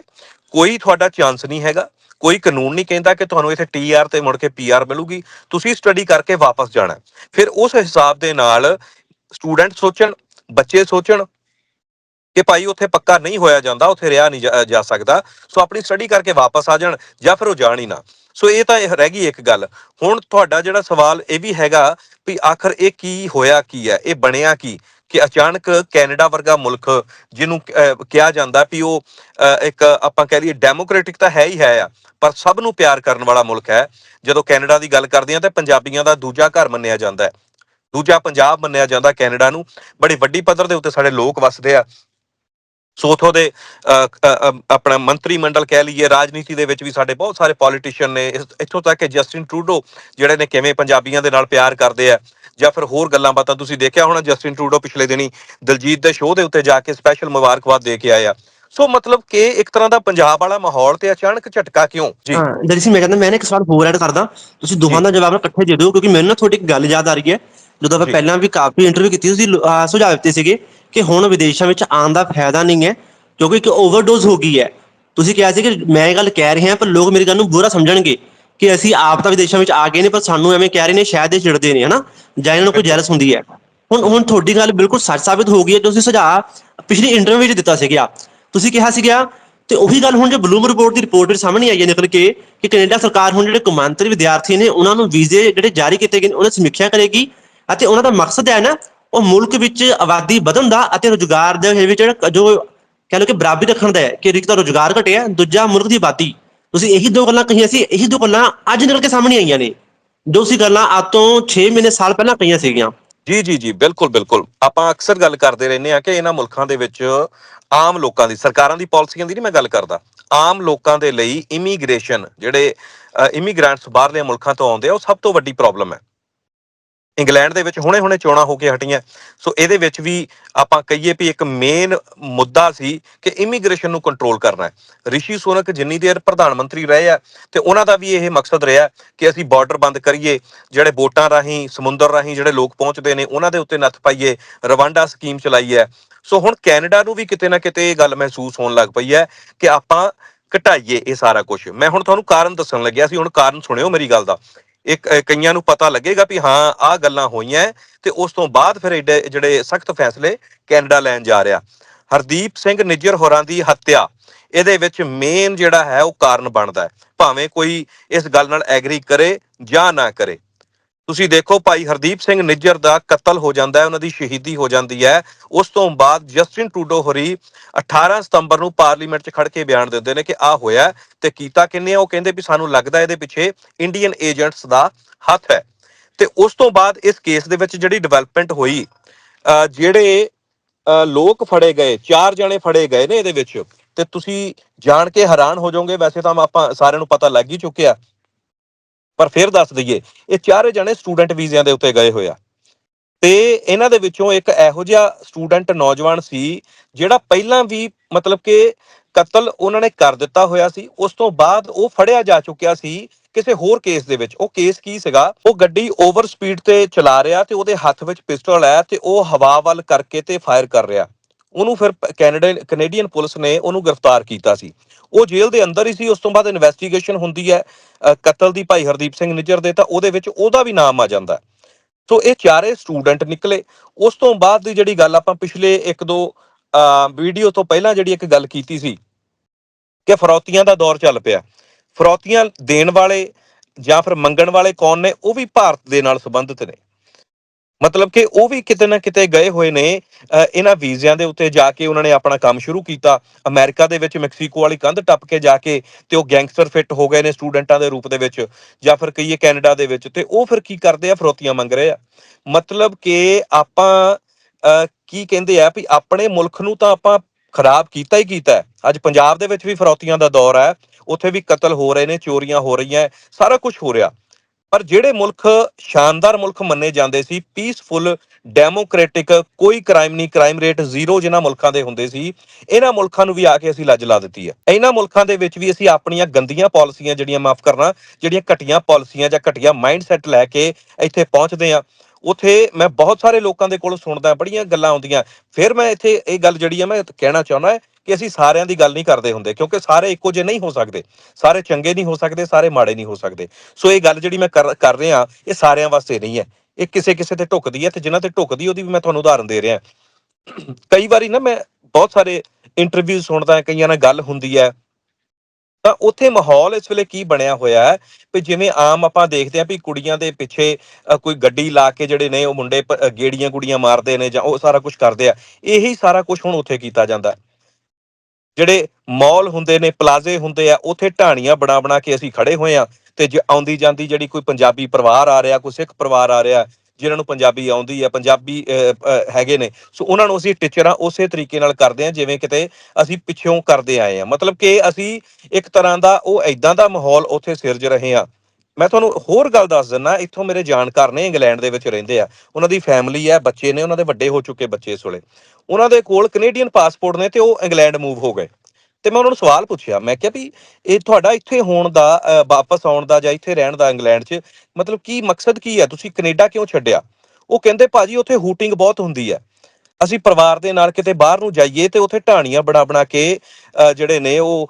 ਕੋਈ ਤੁਹਾਡਾ ਚਾਂਸ ਨਹੀਂ ਹੈਗਾ, ਕੋਈ ਕਾਨੂੰਨ ਨਹੀਂ ਕਹਿੰਦਾ ਕਿ ਤੁਹਾਨੂੰ ਇੱਥੇ ਟੀਆਰ ਤੇ ਮੁੜ ਕੇ ਪੀਆਰ ਮਿਲੂਗੀ, ਤੁਸੀਂ ਸਟੱਡੀ ਕਰਕੇ ਵਾਪਸ ਜਾਣਾ ਫਿਰ ਉਸ ਹਿਸਾਬ ਦੇ ਨਾਲ ਸਟੂਡੈਂਟ ਸੋਚਣ, ਬੱਚੇ ਸੋਚਣ ਕਿ ਭਾਈ ਉੱਥੇ ਪੱਕਾ ਨਹੀਂ ਹੋਇਆ ਜਾਂਦਾ, ਉੱਥੇ ਰਿਹਾ ਨਹੀਂ ਜਾ- ਜਾ ਸਕਦਾ, ਸੋ ਆਪਣੀ ਸਟੱਡੀ ਕਰਕੇ ਵਾਪਸ ਆ ਜਾਣ ਜਾਂ ਫਿਰ ਉਹ ਜਾਣ ਹੀ ਨਾ। ਸੋ ਇਹ ਤਾਂ ਇਹ ਰਹਿ ਗਈ ਇੱਕ ਗੱਲ। ਹੁਣ ਤੁਹਾਡਾ ਜਿਹੜਾ ਸਵਾਲ ਇਹ ਵੀ ਹੈਗਾ ਵੀ ਆਖਰ ਇਹ ਕੀ ਹੋਇਆ ਕੀ ਹੈ, ਇਹ ਬਣਿਆ ਕੀ? ਕਿ ਅਚਾਨਕ ਕੈਨੇਡਾ ਵਰਗਾ ਮੁਲਕ, ਜਿਹਨੂੰ ਕਿਹਾ ਜਾਂਦਾ ਵੀ ਉਹ ਇੱਕ ਆਪਾਂ ਕਹਿ ਲਈਏ ਡੈਮੋਕ੍ਰੈਟਿਕ ਤਾਂ ਹੈ ਹੀ ਹੈ ਆ, ਪਰ ਸਭ ਨੂੰ ਪਿਆਰ ਕਰਨ ਵਾਲਾ ਮੁਲਕ ਹੈ। ਜਦੋਂ ਕੈਨੇਡਾ ਦੀ ਗੱਲ ਕਰਦੇ ਆ ਤਾਂ ਪੰਜਾਬੀਆਂ ਦਾ ਦੂਜਾ ਘਰ ਮੰਨਿਆ ਜਾਂਦਾ ਹੈ। ਦੂਜਾ ਪੰਜਾਬ ਮੰਨਿਆ ਜਾਂਦਾ ਕੈਨੇਡਾ ਨੂੰ। ਬੜੀ ਵੱਡੀ ਪੱਧਰ ਦੇ ਉੱਤੇ ਸਾਡੇ ਲੋਕ ਵੱਸਦੇ ਆ। ਸੋ ਉੱਥੋਂ ਦੇ ਆਪਣਾ ਮੰਤਰੀ ਮੰਡਲ ਕਹਿ ਲਈਏ, ਰਾਜਨੀਤੀ ਦੇ ਵਿੱਚ ਵੀ ਸਾਡੇ ਬਹੁਤ ਸਾਰੇ ਪੋਲੀਟੀਸ਼ੀਅਨ ਨੇ ਇੱਥੋਂ ਤੱਕ ਕਿ ਜਸਟਿਨ ਟਰੂਡੋ ਜਿਹੜੇ ਨੇ ਕਿਵੇਂ ਪੰਜਾਬੀਆਂ ਦੇ ਨਾਲ ਪਿਆਰ ਕਰਦੇ ਆ। ਜਾਂ ਫਿਰ ਹੋਰ ਗੱਲਾਂ ਬਾਤਾਂ ਤੁਸੀਂ ਦੇਖਿਆ ਹੋਣਾ ਜਸਟਿਨ ਟਰੂਡੋ ਪਿਛਲੇ ਦਿਨੀ ਦਲਜੀਤ ਦੇ ਸ਼ੋਅ ਦੇ ਉੱਤੇ ਜਾ ਕੇ ਸਪੈਸ਼ਲ ਮੁਬਾਰਕਬਾਦ ਦੇ ਕੇ ਆਇਆ ਸੋ ਮਤਲਬ ਕਿ ਇੱਕ ਤਰ੍ਹਾਂ ਦਾ ਪੰਜਾਬ ਵਾਲਾ ਮਾਹੌਲ ਤੇ ਅਚਾਨਕ ਝਟਕਾ ਕਿਉਂ? ਜੀ। ਜਿਹੜੀ ਸੀ ਮੈਂ ਕਹਿੰਦਾ ਮੈਂ ਨਾ ਇੱਕ ਸਵਾਲ ਹੋਰ ਐਡ ਕਰਦਾ। ਤੁਸੀਂ ਦੋਹਾਂ ਦਾ ਜਵਾਬ ਇਕੱਠੇ ਦੇ ਦਿਓ ਕਿਉਂਕਿ ਮੈਨੂੰ ਨਾ ਤੁਹਾਡੀ ਇੱਕ ਗੱਲ ਯਾਦ ਆ ਰਹੀ ਹੈ। ਜਦੋਂ ਆਪਾਂ। ਪਹਿਲਾਂ ਵੀ ਕਾਫੀ ਇੰਟਰਵਿਊ ਕੀਤੀ ਆਹ ਸੁਝਾਅ ਦਿੱਤੇ ਸੀਗੇ ਕਿ ਹੁਣ ਵਿਦੇਸ਼ਾਂ ਵਿੱਚ ਆਉਣ ਦਾ ਫਾਇਦਾ ਨਹੀਂ ਹੈ ਕਿਉਂਕਿ ਇੱਕ ਓਵਰਡੋਜ਼ ਹੋ ਗਈ ਹੈ। ਤੁਸੀਂ ਕਿਹਾ ਸੀ ਕਿ ਮੈਂ ਇਹ ਗੱਲ ਕਹਿ ਰਿਹਾ ਪਰ ਲੋਕ ਮੇਰੀ ਗੱਲ ਨੂੰ ਬੁਰਾ ਸਮਝਣਗੇ। ਕਿ ਅਸੀਂ ਆਪ ਤਾਂ ਵਿਦੇਸ਼ਾਂ ਵਿੱਚ ਆ ਗਏ ਨੇ, ਪਰ ਸਾਨੂੰ ਐਵੇਂ ਕਹਿ ਰਹੇ ਨੇ ਸ਼ਾਇਦ ਇਹ ਚਿੜਦੇ ਨੇ, ਹਨਾ? ਜਾਂ ਇਹਨਾਂ ਨੂੰ ਕੋਈ ਜੈਲਸ ਹੁੰਦੀ ਹੈ। ਹੁਣ ਹੁਣ ਤੁਹਾਡੀ ਗੱਲ ਬਿਲਕੁਲ ਸੱਚ ਸਾਬਿਤ ਹੋ ਗਈ ਹੈ, ਜੋ ਤੁਸੀਂ ਸੁਝਾਅ ਪਿਛਲੀ ਇੰਟਰਵਿਊ ਵਿੱਚ ਦਿੱਤਾ ਸੀਗਾ। ਤੁਸੀਂ ਕਿਹਾ ਸੀਗਾ, ਤੇ ਉਹੀ ਗੱਲ ਹੁਣ ਜੋ ਬਲੂਮ ਰਿਪੋਰਟ ਦੀ ਰਿਪੋਰਟ ਵਿੱਚ ਸਾਹਮਣੇ ਆਈ ਹੈ, ਨਿਕਲ ਕੇ, ਕਿ ਕੈਨੇਡਾ ਸਰਕਾਰ ਹੁਣ ਜਿਹੜੇ ਕੌਮਾਂਤਰੀ ਵਿਦਿਆਰਥੀ ਨੇ, ਉਹਨਾਂ ਨੂੰ ਵੀਜ਼ੇ ਜਿਹੜੇ ਜਾਰੀ ਕੀਤੇ ਗਏ ਨੇ ਉਹਨਾਂ ਦੀ ਸਮੀਖਿਆ ਕਰੇਗੀ। ਅਤੇ ਉਹਨਾਂ ਦਾ ਮਕਸਦ ਹੈ ਨਾ, ਉਹ ਮੁਲਕ ਵਿੱਚ ਆਬਾਦੀ ਵਧਣ ਦਾ ਅਤੇ ਰੁਜ਼ਗਾਰ ਦੇ ਵਿੱਚ ਜਿਹੜਾ ਜੋ ਕਹਿ ਲਓ ਕਿ ਬਰਾਬਰੀ ਰੱਖਣ ਦਾ ਹੈ, ਕਿ ਇੱਕ ਤਾਂ ਰੁਜ਼ਗਾਰ ਘਟਿਆ, ਦੂਜਾ ਮੁਲਕ ਦੀ ਆਬਾਦੀ। ਤੁਸੀਂ ਇਹੀ ਦੋ ਗੱਲਾਂ ਕਹੀਆਂ ਸੀ, ਇਹੀ ਦੋ ਗੱਲਾਂ ਅੱਜ ਨਿਕਲ ਕੇ ਸਾਹਮਣੇ ਆਈਆਂ ਨੇ। ਜੋ ਸੀ ਗੱਲਾਂ ਅੱਜ ਤੋਂ 6 ਮਹੀਨੇ, ਸਾਲ ਪਹਿਲਾਂ ਕਹੀਆਂ ਸੀਗੀਆਂ। ਜੀ ਜੀ ਜੀ, ਬਿਲਕੁਲ ਬਿਲਕੁਲ। ਆਪਾਂ ਅਕਸਰ ਗੱਲ ਕਰਦੇ ਰਹਿੰਦੇ ਆ ਕਿ ਇਹਨਾਂ ਮੁਲਕਾਂ ਦੇ ਵਿੱਚ ਆਮ ਲੋਕਾਂ ਦੀ, ਸਰਕਾਰਾਂ ਦੀ ਪਾਲਿਸੀਆਂ ਦੀ ਨਹੀਂ ਮੈਂ ਗੱਲ ਕਰਦਾ। ਆਮ ਲੋਕਾਂ ਦੇ ਲਈ ਇਮੀਗ੍ਰੇਸ਼ਨ ਜਿਹੜੇ ਇਮੀਗ੍ਰੈਂਟਸ ਬਾਹਰਲੇ ਮੁਲਕਾਂ ਤੋਂ ਆਉਂਦੇ ਆ, ਉਹ ਸਭ ਤੋਂ ਵੱਡੀ ਪ੍ਰੋਬਲਮ ਹੈ। ਇੰਗਲੈਂਡ ਦੇ ਵਿੱਚ ਹੁਣੇ-ਹੁਣੇ ਚੋਣਾਂ ਹੋ ਕੇ ਹਟੀਆਂ। ਸੋ ਇਹਦੇ ਵਿੱਚ ਵੀ ਆਪਾਂ ਕਹੀਏ ਵੀ ਇੱਕ ਮੇਨ ਮੁੱਦਾ ਸੀ ਕਿ ਇਮੀਗ੍ਰੇਸ਼ਨ ਨੂੰ ਕੰਟਰੋਲ ਕਰਨਾ ਹੈ। ਰਿਸ਼ੀ ਸੋਨਕ ਜਿੰਨੀ ਦੇਰ ਪ੍ਰਧਾਨ ਮੰਤਰੀ ਰਹੇ ਆ ਤੇ ਉਹਨਾਂ ਦਾ ਵੀ ਇਹ ਮਕਸਦ ਰਿਹਾ ਕਿ ਅਸੀਂ ਬਾਰਡਰ ਬੰਦ ਕਰੀਏ, ਜਿਹੜੇ ਬੋਟਾਂ ਰਾਹੀਂ, ਸਮੁੰਦਰ ਰਾਹੀਂ ਜਿਹੜੇ ਲੋਕ ਪਹੁੰਚਦੇ ਨੇ, ਉਹਨਾਂ ਦੇ ਉੱਤੇ ਨੱਥ ਪਾਈਏ, ਰਵਾਂਡਾ ਸਕੀਮ ਚਲਾਈ ਹੈ ਸੋ ਹੁਣ ਕੈਨੇਡਾ ਨੂੰ ਵੀ ਕਿਤੇ ਨਾ ਕਿਤੇ ਇਹ ਗੱਲ ਮਹਿਸੂਸ ਹੋਣ ਲੱਗ ਪਈ ਹੈ ਕਿ ਆਪਾਂ ਘਟਾਈਏ ਇਹ ਸਾਰਾ ਕੁਝ ਮੈਂ ਹੁਣ ਤੁਹਾਨੂੰ ਕਾਰਨ ਦੱਸਣ ਲੱਗਿਆ ਸੀ, ਹੁਣ ਕਾਰਨ ਸੁਣਿਓ ਮੇਰੀ ਗੱਲ ਦਾ। ਇੱਕ ਕਈਆਂ ਨੂੰ ਪਤਾ ਲੱਗੇਗਾ ਵੀ ਹਾਂ, ਆਹ ਗੱਲਾਂ ਹੋਈਆਂ ਹੈ ਤੇ ਉਸ ਤੋਂ ਬਾਅਦ ਫਿਰ ਏਡੇ, ਜਿਹੜੇ ਸਖਤ ਫੈਸਲੇ ਕੈਨੇਡਾ ਲੈਣ ਜਾ ਰਿਹਾ। ਹਰਦੀਪ ਸਿੰਘ ਨਿੱਜਰ ਹੋਰਾਂ ਦੀ ਹੱਤਿਆ। ਇਹਦੇ ਵਿੱਚ ਮੇਨ ਜਿਹੜਾ ਹੈ ਉਹ ਕਾਰਨ ਬਣਦਾ ਹੈ ਭਾਵੇਂ ਕੋਈ ਇਸ ਗੱਲ ਨਾਲ ਐਗਰੀ ਕਰੇ ਜਾਂ ਨਾ ਕਰੇ। ਤੁਸੀਂ ਦੇਖੋ ਭਾਈ ਹਰਦੀਪ ਸਿੰਘ ਨਿੱਜਰ ਦਾ ਕਤਲ ਹੋ ਜਾਂਦਾ ਹੈ, ਉਹਨਾਂ ਦੀ ਸ਼ਹੀਦੀ ਹੋ ਜਾਂਦੀ ਹੈ। ਉਸ ਤੋਂ ਬਾਅਦ ਜਸਟਿਨ ਟਰੂਡੋ ਹੋਰੀ 18 ਸਤੰਬਰ ਨੂੰ ਪਾਰਲੀਮੈਂਟ 'ਚ ਖੜ ਕੇ ਬਿਆਨ ਦਿੰਦੇ ਨੇ ਕਿ ਆ ਹੋਇਆ ਤੇ ਕੀਤਾ ਕਿੰਨੇ ਆ? ਉਹ ਕਹਿੰਦੇ ਵੀ ਸਾਨੂੰ ਲੱਗਦਾ ਇਹਦੇ ਪਿੱਛੇ ਇੰਡੀਅਨ ਏਜੰਟਸ ਦਾ ਹੱਥ ਹੈ। ਤੇ ਉਸ ਤੋਂ ਬਾਅਦ ਇਸ ਕੇਸ ਦੇ ਵਿੱਚ ਜਿਹੜੀ ਡਿਵੈਲਪਮੈਂਟ ਹੋਈ ਅਹ ਜਿਹੜੇ ਲੋਕ ਫੜੇ ਗਏ, ਚਾਰ ਜਣੇ ਫੜੇ ਗਏ ਨੇ ਇਹਦੇ ਵਿੱਚ। ਤੇ ਤੁਸੀਂ ਜਾਣ ਕੇ ਹੈਰਾਨ ਹੋ ਜਾਓਗੇ, ਵੈਸੇ ਤਾਂ ਆਪਾਂ ਸਾਰਿਆਂ ਨੂੰ ਪਤਾ ਲੱਗ ਹੀ ਚੁੱਕਿਆ। ਪਰ ਫਿਰ ਦੱਸ ਦਈਏ, ਇਹ ਚਾਰੇ ਜਣੇ ਸਟੂਡੈਂਟ ਵੀਜ਼ਿਆਂ ਦੇ ਉੱਤੇ ਗਏ ਹੋਏ ਆ। ਤੇ ਇਹਨਾਂ ਦੇ ਵਿੱਚੋਂ ਇੱਕ ਇਹੋ ਜਿਹਾ ਸਟੂਡੈਂਟ ਨੌਜਵਾਨ ਸੀ, ਜਿਹੜਾ ਪਹਿਲਾਂ ਵੀ ਮਤਲਬ ਕਿ ਕਤਲ ਉਹਨਾਂ ਨੇ ਕਰ ਦਿੱਤਾ ਹੋਇਆ ਸੀ, ਉਸ ਤੋਂ ਬਾਅਦ ਉਹ ਫੜਿਆ ਜਾ ਚੁੱਕਿਆ ਸੀ ਕਿਸੇ ਹੋਰ ਕੇਸ ਦੇ ਵਿੱਚ। ਉਹ ਕੇਸ ਕੀ ਸੀਗਾ? ਉਹ ਗੱਡੀ ਓਵਰ ਸਪੀਡ ਤੇ ਚਲਾ ਰਿਹਾ ਤੇ ਉਹਦੇ ਹੱਥ ਵਿੱਚ ਪਿਸਟਲ ਹੈ ਤੇ ਉਹ ਹਵਾ ਵੱਲ ਕਰਕੇ ਤੇ ਫਾਇਰ ਕਰ ਰਿਹਾ। ਉਹਨੂੰ ਫਿਰ ਪ- ਕੈਨੇਡਾ, ਕੈਨੇਡੀਅਨ ਪੁਲਿਸ ਨੇ ਉਹਨੂੰ ਗ੍ਰਿਫਤਾਰ ਕੀਤਾ ਸੀ। ਉਹ ਜੇਲ੍ਹ ਦੇ ਅੰਦਰ ਹੀ ਸੀ, ਉਸ ਤੋਂ ਬਾਅਦ ਇਨਵੈਸਟੀਗੇਸ਼ਨ ਹੁੰਦੀ ਹੈ ਕਤਲ ਦੀ ਭਾਈ ਹਰਦੀਪ ਸਿੰਘ ਨਿੱਜਰ ਦੇ, ਤਾਂ ਉਹਦੇ ਵਿੱਚ ਉਹਦਾ ਵੀ ਨਾਮ ਆ ਜਾਂਦਾ। ਸੋ ਇਹ ਚਾਰੇ ਸਟੂਡੈਂਟ ਨਿਕਲੇ। ਉਸ ਤੋਂ ਬਾਅਦ ਦੀ ਜਿਹੜੀ ਗੱਲ ਆਪਾਂ ਪਿਛਲੇ ਇੱਕ ਦੋ ਵੀਡੀਓ ਤੋਂ ਪਹਿਲਾਂ ਜਿਹੜੀ ਇੱਕ ਗੱਲ ਕੀਤੀ ਸੀ, ਕਿ ਫਰੌਤੀਆਂ ਦਾ ਦੌਰ ਚੱਲ ਪਿਆ। ਫਰੌਤੀਆਂ ਦੇਣ ਵਾਲੇ ਜਾਂ ਫਿਰ ਮੰਗਣ ਵਾਲੇ ਕੌਣ ਨੇ, ਉਹ ਵੀ ਭਾਰਤ ਦੇ ਨਾਲ ਸੰਬੰਧਿਤ ਨੇ। ਮਤਲਬ ਕਿ ਉਹ ਵੀ ਕਿਤੇ ਨਾ ਕਿਤੇ ਗਏ ਹੋਏ ਨੇ ਅ, ਇਹਨਾਂ ਵੀਜ਼ਿਆਂ ਦੇ ਉੱਤੇ ਜਾ ਕੇ ਉਹਨਾਂ ਨੇ ਆਪਣਾ ਕੰਮ ਸ਼ੁਰੂ ਕੀਤਾ। ਅਮਰੀਕਾ ਦੇ ਵਿੱਚ ਮੈਕਸੀਕੋ ਵਾਲੀ ਕੰਧ ਟੱਪ ਕੇ ਜਾ ਕੇ ਤੇ ਉਹ ਗੈਂਗਸਟਰ ਫਿੱਟ ਹੋ ਗਏ ਨੇ ਸਟੂਡੈਂਟਾਂ ਦੇ ਰੂਪ ਦੇ ਵਿੱਚ ਜਾਂ ਫਿਰ ਕਹੀਏ ਕੈਨੇਡਾ ਦੇ ਵਿੱਚ ਤੇ ਉਹ ਫਿਰ ਕੀ ਕਰਦੇ ਆ? ਫਰੋਤੀਆਂ ਮੰਗ ਰਹੇ ਆ। ਮਤਲਬ ਕਿ ਆਪਾਂ ਅ, ਕੀ ਕਹਿੰਦੇ ਆ ਵੀ ਆਪਣੇ ਮੁਲਕ ਨੂੰ ਤਾਂ ਆਪਾਂ ਖਰਾਬ ਕੀਤਾ ਹੀ ਕੀਤਾ ਅੱਜ ਪੰਜਾਬ ਦੇ ਵਿੱਚ ਵੀ ਫਰੋਤੀਆਂ ਦਾ ਦੌਰ ਹੈ ਉੱਥੇ ਵੀ ਕਤਲ ਹੋ ਰਹੇ ਨੇ ਚੋਰੀਆਂ ਹੋ ਰਹੀਆਂ ਸਾਰਾ ਕੁਝ ਹੋ ਰਿਹਾ। ਪਰ ਜਿਹੜੇ ਮੁਲਕ ਸ਼ਾਨਦਾਰ ਮੁਲਕ ਮੰਨੇ ਜਾਂਦੇ ਸੀ ਪੀਸਫੁਲ ਡੈਮੋਕ੍ਰੈਟਿਕ ਕੋਈ ਕ੍ਰਾਈਮ ਨਹੀਂ ਕ੍ਰਾਈਮ ਰੇਟ ਜ਼ੀਰੋ ਜਿਨ੍ਹਾਂ ਮੁਲਕਾਂ ਦੇ ਹੁੰਦੇ ਸੀ, ਇਹਨਾਂ ਮੁਲਕਾਂ ਨੂੰ ਵੀ ਆ ਕੇ ਅਸੀਂ ਲੱਜ ਲਾ ਦਿੱਤੀ ਹੈ ਇਹਨਾਂ ਮੁਲਕਾਂ ਦੇ ਵਿੱਚ ਵੀ ਅਸੀਂ ਆਪਣੀਆਂ ਗੰਦੀਆਂ ਪਾਲਿਸੀਆਂ ਜਿਹੜੀਆਂ ਮਾਫ ਕਰਨਾ, ਜਿਹੜੀਆਂ ਘਟੀਆਂ ਪਾਲਿਸੀਆਂ ਜਾਂ ਘਟੀਆ ਮਾਈਂਡਸੈਟ ਲੈ ਕੇ ਇੱਥੇ ਪਹੁੰਚਦੇ ਆ, ਉਥੇ ਮੈਂ ਬਹੁਤ ਸਾਰੇ ਲੋਕਾਂ ਦੇ ਕੋਲ ਸੁਣਦਾ, ਬੜੀਆਂ ਗੱਲਾਂ ਆਉਂਦੀਆਂ। ਫਿਰ ਮੈਂ ਇੱਥੇ ਇਹ ਗੱਲ ਜਿਹੜੀ ਆ, ਮੈਂ ਕਹਿਣਾ ਚਾਹੁੰਦਾ ਕਿ ਅਸੀਂ ਸਾਰਿਆਂ ਦੀ ਗੱਲ ਨਹੀਂ ਕਰਦੇ ਹੁੰਦੇ, ਕਿਉਂਕਿ ਸਾਰੇ ਇੱਕੋ ਜਿਹੇ ਨਹੀਂ ਹੋ ਸਕਦੇ। ਸਾਰੇ ਚੰਗੇ ਨਹੀਂ ਹੋ ਸਕਦੇ, ਸਾਰੇ ਮਾੜੇ ਨਹੀਂ ਹੋ ਸਕਦੇ। ਸੋ ਇਹ ਗੱਲ ਜਿਹੜੀ ਮੈਂ ਕਰ ਕਰ ਰਿਹਾ, ਇਹ ਸਾਰਿਆਂ ਵਾਸਤੇ ਨਹੀਂ ਹੈ। ਇਹ ਕਿਸੇ ਕਿਸੇ ਤੇ ਢੁੱਕਦੀ ਹੈ ਤੇ ਜਿਨ੍ਹਾਂ ਤੇ ਢੁੱਕਦੀ ਉਹਦੀ ਵੀ ਮੈਂ ਤੁਹਾਨੂੰ ਉਦਾਹਰਨ ਦੇ ਰਿਹਾ। ਕਈ ਵਾਰੀ ਨਾ ਮੈਂ ਬਹੁਤ ਸਾਰੇ ਇੰਟਰਵਿਊ ਸੁਣਦਾ, ਕਈਆਂ ਨਾਲ ਗੱਲ ਹੁੰਦੀ ਹੈ। ਤਾਂ ਉੱਥੇ ਮਾਹੌਲ ਇਸ ਵੇਲੇ ਕੀ ਬਣਿਆ ਹੋਇਆ ਹੈ? ਵੀ ਜਿਵੇਂ ਆਮ ਆਪਾਂ ਦੇਖਦੇ ਆਂ ਵੀ ਕੁੜੀਆਂ ਦੇ ਪਿੱਛੇ ਕੋਈ ਗੱਡੀ ਲਾ ਕੇ ਜਿਹੜੇ ਨੇ, ਉਹ ਮੁੰਡੇ ਗੇੜੀਆਂ ਗੁੜੀਆਂ ਮਾਰਦੇ ਨੇ ਜਾਂ ਉਹ ਸਾਰਾ ਕੁਝ ਕਰਦੇ ਆ। ਇਹੀ ਸਾਰਾ ਕੁਝ ਹੁਣ ਉੱਥੇ ਕੀਤਾ ਜਾਂਦਾ। ਜਿਹੜੇ ਮਾਲ ਹੁੰਦੇ ਨੇ ਪਲਾਜ਼ੇ ਹੁੰਦੇ ਆ ਉੱਥੇ ਢਾਣੀਆਂ ਬਣਾ ਬਣਾ ਕੇ ਅਸੀਂ ਖੜੇ ਹੋਏ ਆ ਤੇ ਜੇ ਆਉਂਦੀ ਜਾਂਦੀ ਜਿਹੜੀ ਕੋਈ ਪੰਜਾਬੀ ਪਰਿਵਾਰ ਆ ਰਿਹਾ ਕੋਈ ਸਿੱਖ ਪਰਿਵਾਰ ਆ ਰਿਹਾ ਜਿਨ੍ਹਾਂ ਨੂੰ ਪੰਜਾਬੀ ਆਉਂਦੀ ਹੈ ਪੰਜਾਬੀ ਅ, ਹੈਗੇ ਨੇ ਸੋ ਉਹਨਾਂ ਨੂੰ ਅਸੀਂ ਟੀਚਰਾਂ ਉਸੇ ਤਰੀਕੇ ਨਾਲ ਕਰਦੇ ਆ ਜਿਵੇਂ ਕਿਤੇ ਅਸੀਂ ਪਿੱਛੋਂ ਕਰਦੇ ਆਏ ਆ। ਮਤਲਬ ਕਿ ਅਸੀਂ ਇੱਕ ਤਰ੍ਹਾਂ ਦਾ ਉਹ ਐਦਾਂ ਦਾ ਮਾਹੌਲ ਉੱਥੇ ਸਿਰਜ ਰਹੇ ਆ ਮੈਂ ਤੁਹਾਨੂੰ ਹੋਰ ਗੱਲ ਦੱਸ ਦਿੰਨਾ, ਇੱਥੋਂ ਮੇਰੇ ਜਾਣਕਾਰ ਨੇ ਇੰਗਲੈਂਡ ਦੇ ਵਿੱਚ ਰਹਿੰਦੇ ਆ। ਉਹਨਾਂ ਦੀ ਫੈਮਿਲੀ ਹੈ, ਬੱਚੇ ਨੇ, ਉਹਨਾਂ ਦੇ ਵੱਡੇ ਹੋ ਚੁੱਕੇ ਬੱਚੇ ਇਸ ਵੇਲੇ। ਉਹਨਾਂ ਦੇ ਕੋਲ ਕੈਨੇਡੀਅਨ ਪਾਸਪੋਰਟ ਨੇ ਤੇ ਉਹ ਇੰਗਲੈਂਡ ਮੂਵ ਹੋ ਗਏ। ਤੇ ਮੈਂ ਉਹਨਾਂ ਨੂੰ ਸਵਾਲ ਪੁੱਛਿਆ, ਮੈਂ ਕਿਹਾ ਵੀ ਇਹ ਤੁਹਾਡਾ ਇੱਥੇ ਹੋਣ ਦਾ ਵਾਪਸ ਆਉਣ ਦਾ ਜਾਂ ਇੱਥੇ ਰਹਿਣ ਦਾ ਇੰਗਲੈਂਡ 'ਚ ਮਤਲਬ ਕੀ ਮਕਸਦ ਕੀ ਹੈ? ਤੁਸੀਂ ਕੈਨੇਡਾ ਕਿਉਂ ਛੱਡਿਆ? ਉਹ ਕਹਿੰਦੇ ਭਾਜੀ, ਉੱਥੇ ਹੂਟਿੰਗ ਬਹੁਤ ਹੁੰਦੀ ਹੈ। ਅਸੀਂ ਪਰਿਵਾਰ ਦੇ ਨਾਲ ਕਿਤੇ ਬਾਹਰ ਨੂੰ ਜਾਈਏ ਤੇ ਉੱਥੇ ਢਾਣੀਆਂ ਬਣਾ ਬਣਾ ਕੇ ਅ, ਜਿਹੜੇ ਨੇ ਉਹ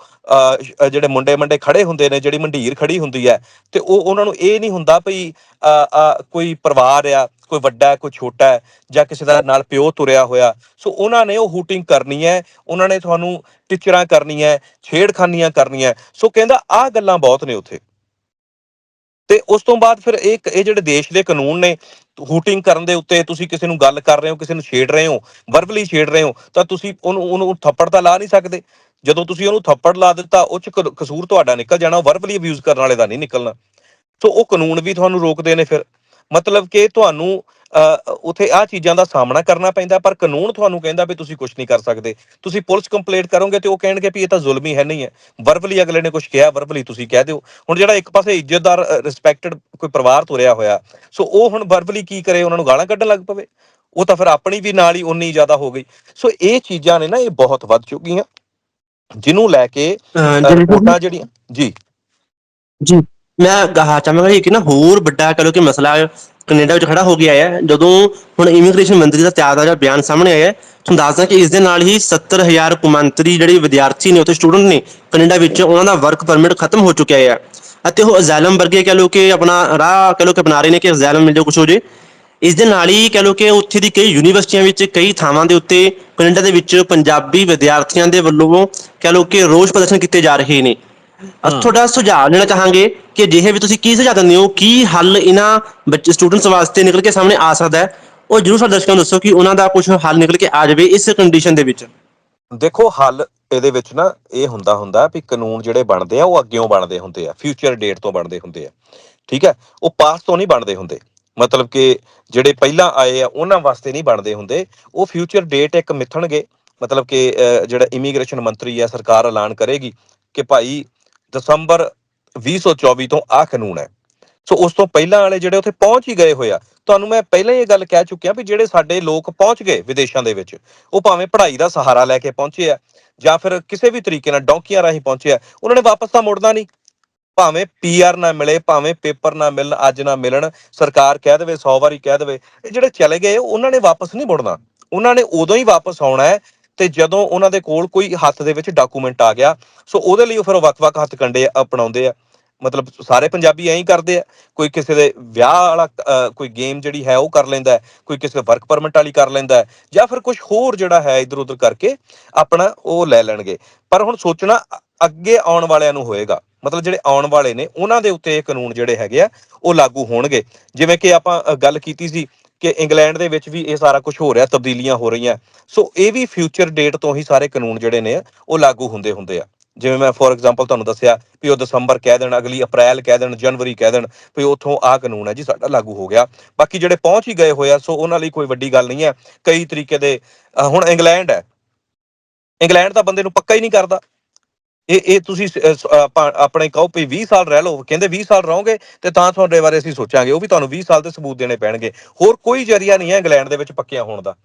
ਜਿਹੜੇ ਮੁੰਡੇ ਮੰਡੇ ਖੜੇ ਹੁੰਦੇ ਨੇ ਜਿਹੜੀ ਮੰਡੀਰ ਖੜੀ ਹੁੰਦੀ ਹੈ ਤੇ ਉਹ ਉਹਨਾਂ ਨੂੰ ਇਹ ਨਹੀਂ ਹੁੰਦਾ ਭਈ ਕੋਈ ਪਰਿਵਾਰ ਆ ਕੋਈ ਵੱਡਾ ਕੋਈ ਛੋਟਾ ਹੈ ਜਾਂ ਕਿਸੇ ਦਾ ਨਾਲ ਪਿਓ ਤੁਰਿਆ ਹੋਇਆ। ਸੋ ਉਹਨਾਂ ਨੇ ਉਹ ਹੂਟਿੰਗ ਕਰਨੀ ਹੈ ਉਹਨਾਂ ਨੇ ਤੁਹਾਨੂੰ ਟਿਚਰਾਂ ਕਰਨੀਆਂ ਛੇੜਖਾਨੀਆਂ ਕਰਨੀਆਂ। ਸੋ ਕਹਿੰਦਾ ਆਹ ਗੱਲਾਂ ਬਹੁਤ ਨੇ ਉੱਥੇ। ਤੇ ਉਸ ਤੋਂ ਬਾਅਦ ਫਿਰ ਇਹ ਇਹ ਜਿਹੜੇ ਦੇਸ਼ ਦੇ ਕਾਨੂੰਨ ਨੇ, ਹੂਟਿੰਗ ਕਰਨ ਦੇ ਉੱਤੇ ਤੁਸੀਂ ਕਿਸੇ ਨੂੰ ਗੱਲ ਕਰ ਰਹੇ ਹੋ, ਕਿਸੇ ਨੂੰ ਛੇੜ ਰਹੇ ਹੋ ਵਰਬਲੀ ਛੇੜ ਰਹੇ ਹੋ, ਤਾਂ ਤੁਸੀਂ ਉਹਨੂੰ ਉਹਨੂੰ ਥੱਪੜ ਤਾਂ ਲਾ ਨਹੀਂ ਸਕਦੇ। ਜਦੋਂ ਤੁਸੀਂ ਉਹਨੂੰ ਥੱਪੜ ਲਾ ਦਿੱਤਾ, ਉਹ ਚ ਕ- ਕਸੂਰ ਤੁਹਾਡਾ ਨਿਕਲ ਜਾਣਾ ਵਰਬਲੀ ਅਬਿਊਜ਼ ਕਰਨ ਵਾਲੇ ਦਾ ਨਹੀਂ ਨਿਕਲਣਾ। ਸੋ ਉਹ ਕਾਨੂੰਨ ਵੀ ਤੁਹਾਨੂੰ ਰੋਕਦੇ ਨੇ ਫਿਰ। ਮਤਲਬ ਕਿ ਤੁਹਾਨੂੰ ਉਥੇ ਆ ਚੀਜ਼ਾਂ ਦਾ ਸਾਹਮਣਾ ਕਰਨਾ ਪੈਂਦਾ ਪਰ ਕਾਨੂੰਨ ਤੁਹਾਨੂੰ ਕਹਿੰਦਾ ਵੀ ਤੁਸੀਂ ਕੁਝ ਨਹੀਂ ਕਰ ਸਕਦੇ। ਤੁਸੀਂ ਪੁਲਿਸ ਕੰਪਲੇਂਟ ਕਰੋਗੇ ਤੇ ਉਹ ਕਹਿਣਗੇ ਵੀ ਇਹ ਤਾਂ ਜ਼ੁਲਮ ਹੀ ਹੈ ਨਹੀਂ ਹੈ। ਵਰਬਲੀ ਅਗਲੇ ਨੇ ਕੁਝ ਕਿਹਾ ਵਰਬਲੀ ਤੁਸੀਂ ਕਹਿ ਦਿਓ। ਹੁਣ ਜਿਹੜਾ ਇੱਕ ਪਾਸੇ ਇੱਜ਼ਤਦਾਰ ਰਿਸਪੈਕਟਡ ਕੋਈ ਪਰਿਵਾਰ ਤੁਰਿਆ ਹੋਇਆ ਸੋ ਉਹ ਹੁਣ ਵਰਬਲੀ ਕੀ ਕਰੇ ਉਹਨਾਂ ਨੂੰ ਗਾਲਾਂ ਕੱਢਣ ਲੱਗ ਪਵੇ? ਉਹ ਤਾਂ ਫਿਰ ਆਪਣੀ ਵੀ ਨਾਲ ਹੀ ਉਨੀ ਜ਼ਿਆਦਾ ਹੋ ਗਈ। ਸੋ ਇਹ ਚੀਜ਼ਾਂ ਨੇ ਨਾ ਇਹ ਬਹੁਤ ਵੱਧ ਚੁੱਕੀਆਂ। ਜਿਹਨੂੰ ਲੈ ਕੇ ਰਿਪੋਰਟਾਂ ਜਿਹੜੀਆਂ ਜੀ। ਜੀ। ਮੈਂ ਕਹਾ ਚਾਹਾਂਗਾ ਕਿ ਨਾ ਹੋਰ ਵੱਡਾ ਕਹ ਲੋ ਕਿ ਮਸਲਾ ਕੈਨੇਡਾ ਵਿੱਚ ਖੜਾ ਹੋ ਗਿਆ ਹੈ। ਜਦੋਂ ਹੁਣ ਇਮੀਗ੍ਰੇਸ਼ਨ ਮੰਤਰੀ ਦਾ ਤਿਆਰ ਦਾ ਬਿਆਨ ਸਾਹਮਣੇ ਆਇਆ ਤੁਹਾਨੂੰ ਦੱਸਦਾ ਕਿ ਇਸ ਦੇ ਨਾਲ ਹੀ 70000 ਕੁਮੰਤਰੀ ਜਿਹੜੇ ਵਿਦਿਆਰਥੀ ਨੇ, ਉੱਥੇ ਸਟੂਡੈਂਟ ਨੇ ਕੈਨੇਡਾ ਵਿੱਚ ਉਹਨਾਂ ਦਾ ਵਰਕ ਪਰਮਿਟ ਖਤਮ ਹੋ ਚੁੱਕਿਆ ਹੈ। ਅਤੇ ਉਹ ਅਜ਼ਾਲਮ ਵਰਗੇ ਕਹ ਲੋ ਕਿ ਆਪਣਾ ਰਾਹ ਕਹ ਲੋ ਕਿ ਬਣਾ ਰਹੇ ਨੇ ਕਿ ਅਜ਼ਾਲਮ ਮਿਲ ਜਾਓ ਕੁਛ ਹੋ ਜੇ ਇਸ ਦੇ ਨਾਲ ਹੀ ਕਹ ਲੋ ਕਿ ਉੱਥੇ ਦੀ ਕਈ ਯੂਨੀਵਰਸਿਟੀਆਂ ਵਿੱਚ ਕਈ ਥਾਵਾਂ ਦੇ ਉੱਤੇ ਕੈਨੇਡਾ ਦੇ ਵਿੱਚ ਪੰਜਾਬੀ ਵਿਦਿਆਰਥੀਆਂ ਦੇ ਵੱਲੋਂ ਕਹ ਲੋ ਕਿ ਰੋਸ ਪ੍ਰਦਰਸ਼ਨ ਕੀਤੇ ਜਾ ਰਹੇ ਨੇ। ਅਹ ਤੁਹਾਡਾ ਸੁਝਾਅ ਲੈਣਾ ਚਾਹਾਂਗੇ ਕਿ ਅਜਿਹੇ ਵੀ ਤੁਸੀਂ ਕੀ ਸੁਝਾਅ ਦਿੰਦੇ ਹੋ? ਕੀ ਹੱਲ ਇਹਨਾਂ ਬੱਚੇ ਸਟੂਡੈਂਟਸ ਵਾਸਤੇ ਨਿਕਲ ਕੇ ਸਾਹਮਣੇ ਆ ਸਕਦਾ ਹੈ? ਉਹ ਜਰੂਰ ਸਾਡੇ ਦਰਸ਼ਕਾਂ ਨੂੰ ਦੱਸੋ ਕਿ ਉਹਨਾਂ ਦਾ ਕੁਝ ਹੱਲ ਨਿਕਲ ਕੇ ਆ ਜਾਵੇ ਇਸ ਕੰਡੀਸ਼ਨ ਦੇ ਵਿੱਚ। ਦੇਖੋ ਹੱਲ ਇਹਦੇ ਵਿੱਚ ਨਾ ਇਹ ਹੁੰਦਾ ਹੁੰਦਾ ਵੀ ਕਾਨੂੰਨ ਜਿਹੜੇ ਬਣਦੇ ਆ ਉਹ ਅੱਗਿਓਂ ਬਣਦੇ ਹੁੰਦੇ ਆ ਫਿਊਚਰ ਡੇਟ ਤੋਂ ਬਣਦੇ ਹੁੰਦੇ ਆ। ਠੀਕ ਹੈ? ਉਹ ਪਾਸ ਤੋਂ ਨਹੀਂ ਬਣਦੇ ਹੁੰਦੇ। ਮਤਲਬ ਕਿ ਜਿਹੜੇ ਪਹਿਲਾਂ ਆਏ ਆ ਉਹਨਾਂ ਵਾਸਤੇ ਨਹੀਂ ਬਣਦੇ ਹੁੰਦੇ। ਉਹ ਫਿਊਚਰ ਡੇਟ ਇੱਕ ਮਿੱਥਣਗੇ। ਮਤਲਬ ਕਿ ਅਹ, ਜਿਹੜਾ ਇਮੀਗ੍ਰੇਸ਼ਨ ਮੰਤਰੀ ਆ ਸਰਕਾਰ ਐਲਾਨ ਕਰੇਗੀ ਕਿ ਭਾਈ ਦਸੰਬਰ 2024 ਤੋਂ ਆ ਕਾਨੂੰਨ ਹੈ। ਸੋ ਉਸ ਤੋਂ ਪਹਿਲਾਂ ਵਾਲੇ ਜਿਹੜੇ ਉੱਥੇ ਪਹੁੰਚ ਹੀ ਗਏ ਹੋਏ ਆ, ਤੁਹਾਨੂੰ ਮੈਂ ਪਹਿਲਾਂ ਹੀ ਇਹ ਗੱਲ ਕਹਿ ਚੁੱਕਿਆ ਵੀ ਜਿਹੜੇ ਸਾਡੇ ਲੋਕ ਪਹੁੰਚ ਗਏ ਵਿਦੇਸ਼ਾਂ ਦੇ ਵਿੱਚ, ਉਹ ਭਾਵੇਂ ਪੜ੍ਹਾਈ ਦਾ ਸਹਾਰਾ ਲੈ ਕੇ ਪਹੁੰਚੇ ਆ, ਜਾਂ ਫਿਰ ਕਿਸੇ ਵੀ ਤਰੀਕੇ ਨਾਲ ਡੌਂਕੀਆਂ ਰਾਹੀਂ ਪਹੁੰਚੇ ਆ, ਉਹਨਾਂ ਨੇ ਵਾਪਸ ਤਾਂ ਮੁੜਨਾ ਨਹੀਂ। ਭਾਵੇਂ ਪੀਆਰ ਨਾ ਮਿਲੇ, ਭਾਵੇਂ ਪੇਪਰ ਨਾ ਮਿਲਣ, ਅੱਜ ਨਾ ਮਿਲਣ, ਸਰਕਾਰ ਕਹਿ ਦੇਵੇ 100 ਵਾਰੀ ਕਹਿ ਦੇਵੇ, ਇਹ ਜਿਹੜੇ ਚਲੇ ਗਏ, ਉਹਨਾਂ ਨੇ ਵਾਪਸ ਨਹੀਂ ਮੁੜਨਾ। ਉਹਨਾਂ ਨੇ ਉਦੋਂ ਹੀ ਵਾਪਸ ਆਉਣਾ ਹੈ ਤੇ ਜਦੋਂ ਉਹਨਾਂ ਦੇ ਕੋਲ ਕੋਈ ਹੱਥ ਦੇ ਵਿੱਚ ਡਾਕੂਮੈਂਟ ਆ ਗਿਆ, ਸੋ ਉਹਦੇ ਲਈ ਉਹ ਫਿਰ ਉਹ ਵੱਖ-ਵੱਖ ਹੱਥ ਕੰਡੇ ਅਪਣਾਉਂਦੇ ਆ। ਮਤਲਬ ਸਾਰੇ ਪੰਜਾਬੀ ਐਂ ਹੀ ਕਰਦੇ ਆ। ਕੋਈ ਕਿਸੇ ਦੇ ਵਿਆਹ ਵਾਲਾ ਕੋਈ ਗੇਮ ਜਿਹੜੀ ਹੈ ਉਹ ਕਰ ਲੈਂਦਾ ਕੋਈ ਕਿਸੇ ਦੇ ਵਰਕ ਪਰਮਿਟ ਵਾਲੀ ਕਰ ਲੈਂਦਾ ਜਾਂ ਫਿਰ ਕੁਝ ਹੋਰ ਜਿਹੜਾ ਹੈ ਇਧਰ ਉਧਰ ਕਰਕੇ ਆਪਣਾ ਉਹ ਲੈ ਲੈਣਗੇ। ਪਰ ਹੁਣ ਸੋਚਣਾ ਅੱਗੇ ਆਉਣ ਵਾਲਿਆਂ ਨੂੰ ਹੋਏਗਾ। ਮਤਲਬ ਜਿਹੜੇ ਆਉਣ ਵਾਲੇ ਨੇ, ਉਹਨਾਂ ਦੇ ਉੱਤੇ ਇਹ ਕਾਨੂੰਨ ਜਿਹੜੇ ਹੈਗੇ ਆ, ਉਹ ਲਾਗੂ ਹੋਣਗੇ। ਜਿਵੇਂ ਕਿ ਆਪਾਂ ਗੱਲ ਕੀਤੀ ਸੀ ਕਿ ਇੰਗਲੈਂਡ ਦੇ ਵਿੱਚ ਵੀ ਇਹ ਸਾਰਾ ਕੁਝ ਹੋ ਰਿਹਾ, ਤਬਦੀਲੀਆਂ ਹੋ ਰਹੀਆਂ। ਸੋ ਇਹ ਵੀ ਫਿਊਚਰ ਡੇਟ ਤੋਂ ਹੀ ਸਾਰੇ ਕਾਨੂੰਨ ਜਿਹੜੇ ਨੇ, ਉਹ ਲਾਗੂ ਹੁੰਦੇ ਹੁੰਦੇ ਆ। ਜਿਵੇਂ ਮੈਂ ਫੋਰ ਐਗਜ਼ਾਮਪਲ ਤੁਹਾਨੂੰ ਦੱਸਿਆ ਵੀ ਉਹ ਦਸੰਬਰ ਕਹਿ ਦੇਣ, ਅਗਲੀ ਅਪ੍ਰੈਲ ਕਹਿ ਦੇਣ, ਜਨਵਰੀ ਕਹਿ ਦੇਣ, ਵੀ ਉੱਥੋਂ ਆਹ ਕਾਨੂੰਨ ਹੈ ਜੀ, ਸਾਡਾ ਲਾਗੂ ਹੋ ਗਿਆ। ਬਾਕੀ ਜਿਹੜੇ ਪਹੁੰਚ ਹੀ ਗਏ ਹੋਏ ਆ, ਸੋ ਉਹਨਾਂ ਲਈ ਕੋਈ ਵੱਡੀ ਗੱਲ ਨਹੀਂ ਹੈ। ਕਈ ਤਰੀਕੇ ਦੇ ਹੁਣ ਇੰਗਲੈਂਡ ਹੈ। ਇੰਗਲੈਂਡ ਤਾਂ ਬੰਦੇ ਨੂੰ ਪੱਕਾ ਹੀ ਨਹੀਂ ਕਰਦਾ। ਇਹ ਇਹ ਤੁਸੀਂ ਆਪਣੇ ਕਹੋ ਵੀ 20 ਸਾਲ ਰਹਿ ਲਓ, ਕਹਿੰਦੇ 20 ਸਾਲ ਰਹੋਗੇ ਤੇ ਤਾਂ ਤੁਹਾਡੇ ਬਾਰੇ ਅਸੀਂ ਸੋਚਾਂਗੇ, ਉਹ ਵੀ ਤੁਹਾਨੂੰ 20 ਸਾਲ ਦੇ ਸਬੂਤ ਦੇਣੇ ਪੈਣਗੇ। ਹੋਰ ਕੋਈ ਜਰੀਆ ਨਹੀਂ ਹੈ ਇੰਗਲੈਂਡ ਦੇ ਵਿੱਚ ਪੱਕਿਆ ਹੋਣ ਦਾ।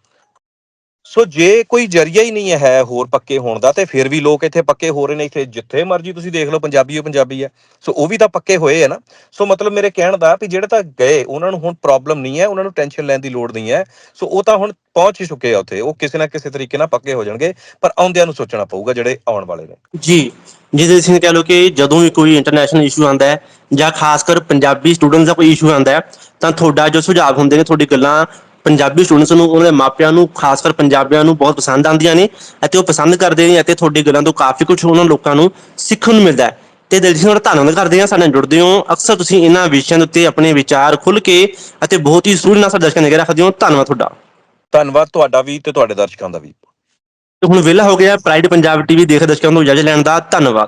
ਸੋ ਜੇ ਕੋਈ ਜਰੀਆ ਹੀ ਨਹੀਂ ਹੈ ਹੋਰ ਪੱਕੇ ਹੋਣ ਦਾ, ਤੇ ਫਿਰ ਵੀ ਲੋਕ ਇੱਥੇ ਪੱਕੇ ਹੋ ਰਹੇ ਨੇ, ਇੱਥੇ ਜਿੱਥੇ ਮਰਜ਼ੀ ਤੁਸੀਂ ਦੇਖ ਲਓ, ਪੰਜਾਬੀ ਉਹ ਪੰਜਾਬੀ ਹੈ। ਸੋ ਉਹ ਵੀ ਤਾਂ ਪੱਕੇ ਹੋਏ ਆ ਨਾ। ਸੋ ਮਤਲਬ ਮੇਰੇ ਕਹਿਣ ਦਾ ਵੀ ਜਿਹੜੇ ਤਾਂ ਗਏ, ਉਹਨਾਂ ਨੂੰ ਹੁਣ ਪ੍ਰੋਬਲਮ ਨਹੀਂ ਹੈ, ਉਹਨਾਂ ਨੂੰ ਟੈਨਸ਼ਨ ਲੈਣ ਦੀ ਲੋੜ ਨਹੀਂ ਹੈ। ਸੋ ਉਹ ਤਾਂ ਹੁਣ ਪਹੁੰਚ ਹੀ ਚੁੱਕੇ ਆ ਉੱਥੇ। ਉਹ ਕਿਸੇ ਨਾ ਕਿਸੇ ਤਰੀਕੇ ਨਾਲ ਪੱਕੇ ਹੋ ਜਾਣਗੇ, ਪਰ ਆਉਂਦਿਆਂ ਨੂੰ ਸੋਚਣਾ ਪਊਗਾ ਜਿਹੜੇ ਆਉਣ ਵਾਲੇ ਨੇ। ਜੀ ਜਿਹਦੇ ਸਿੰਘ ਕਹ ਲੋ ਕਿ ਜਦੋਂ ਵੀ ਕੋਈ ਇੰਟਰਨੈਸ਼ਨਲ ਇਸ਼ੂ ਆਉਂਦਾ ਹੈ ਜਾਂ ਖਾਸ ਕਰ ਪੰਜਾਬੀ ਸਟੂਡੈਂਟਸ ਦਾ ਕੋਈ ਇਸ਼ੂ ਆਉਂਦਾ ਹੈ, ਤਾਂ ਤੁਹਾਡਾ ਜੋ ਸੁਝਾਅ ਹੁੰਦੇ ਨੇ, ਤੁਹਾਡੀ ਗੱਲਾਂ ਪੰਜਾਬੀ ਸਟੂਡੈਂਟਸ ਨੂੰ ਉਹਨਾਂ ਦੇ ਮਾਪਿਆਂ ਨੂੰ ਖਾਸ ਕਰ ਪੰਜਾਬੀਆਂ ਨੂੰ ਬਹੁਤ ਪਸੰਦ ਆਉਂਦੀਆਂ ਨੇ ਅਤੇ ਉਹ ਪਸੰਦ ਕਰਦੇ ਨੇ ਅਤੇ ਤੁਹਾਡੀ ਗੱਲਾਂ ਤੋਂ ਕਾਫੀ ਕੁਝ ਉਹਨਾਂ ਲੋਕਾਂ ਨੂੰ ਸਿੱਖਣ ਨੂੰ ਮਿਲਦਾ ਹੈ। ਤੇ ਦਿਲ ਜੀ ਤੁਹਾਡਾ ਧੰਨਵਾਦ ਕਰਦੇ ਹਾਂ ਸਾਡੇ ਨਾਲ ਜੁੜਦੇ ਹੋ। ਅਕਸਰ ਤੁਸੀਂ ਇਹਨਾਂ ਵਿਸ਼ਿਆਂ ਦੇ ਉੱਤੇ ਆਪਣੇ ਵਿਚਾਰ ਖੁੱਲ ਕੇ ਅਤੇ ਬਹੁਤ ਹੀ ਸੂਝ ਨਾਲ ਸਾਡੇ ਦਰਸ਼ਕਾਂ ਦੇ ਰੱਖਦੇ ਹੋ। ਧੰਨਵਾਦ ਤੁਹਾਡਾ। ਧੰਨਵਾਦ ਤੁਹਾਡਾ ਵੀ ਤੇ ਤੁਹਾਡੇ ਦਰਸ਼ਕਾਂ ਦਾ ਵੀ। ਤੇ ਹੁਣ ਵਿਹਲਾ ਹੋ ਗਿਆ ਪ੍ਰਾਈਡ ਪੰਜਾਬ ਟੀਵੀ ਦੇਖ ਦਰਸ਼ਕਾਂ ਤੋਂ ਇਜਾਜ਼ਤ ਲੈਣ ਦਾ। ਧੰਨਵਾਦ।